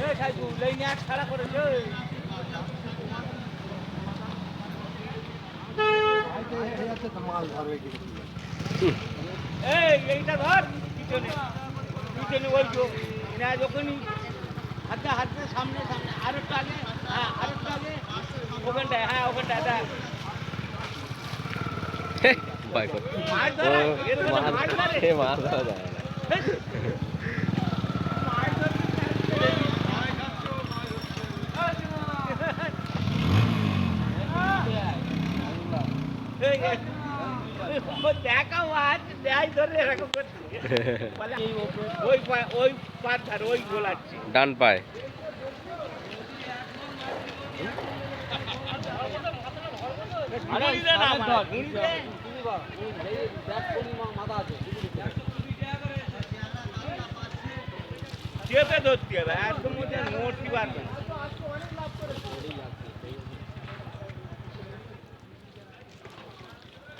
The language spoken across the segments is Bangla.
এই সাইকু লাইনে এক ছাড়া করেছে এই এইটা ধর পিছনে পিছনে ওই তো না যখনই হাতে হাতে সামনে সামনে আর একটু আগে হ্যাঁ আর একটু আগে ওখানটায় হ্যাঁ ওখানটায় দেখ ভয় করে মাছ ও ধরা এর মধ্যে মাছ মাছ ধরে এ মাছ ধরা যায় না এই, এই, ও দেখা মাছ দেয় ধরে এরকম ওই ওই ওই গোলাচ্ছি ডান পায়। চেপে ধরতে হবে একদম ওটা নড়তে পারবে না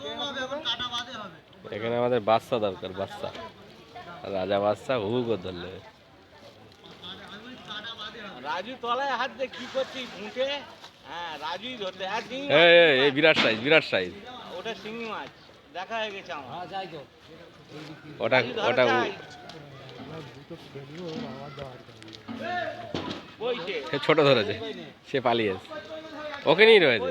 কম হবে এখন আমাদের বাচ্চা দরকার বাচ্চা। রাজা বাচ্চা হু করে ধরলে। রাজু তলায় হাত দিয়ে কি করছিস ঘুঁটে হ্যাঁ রাজুই ধরতে। হ্যাঁ এই বিরাট সাইজ বিরাট সাইজ ওটা শিঙি মাছ। দেখা হয়ে গেছে আমার। ওটা রাজু ওটা। বইছে সে ছোট ধরেছে সে পালিয়েছে ওকে নিয়ে রয়েছে।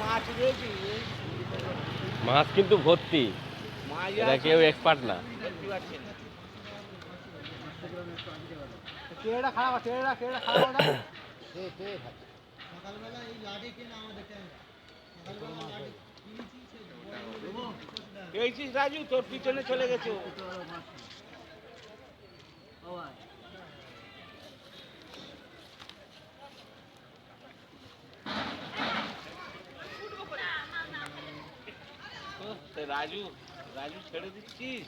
মাছ মাছ কিন্তু ভর্তি। এরা আছে, কেউ এক্সপার্ট না। দেখতে পাচ্ছি না। সকালবেলা এই লাডে কিনে আমাদের ট্যাংরা সকালবেলা লাডে কিনেছি সে দেবো পেয়েছিস রাজু তোর পিছনে চলে গেছে ও। ও, তা রাজু রাজু ছেড়ে দিচ্ছিস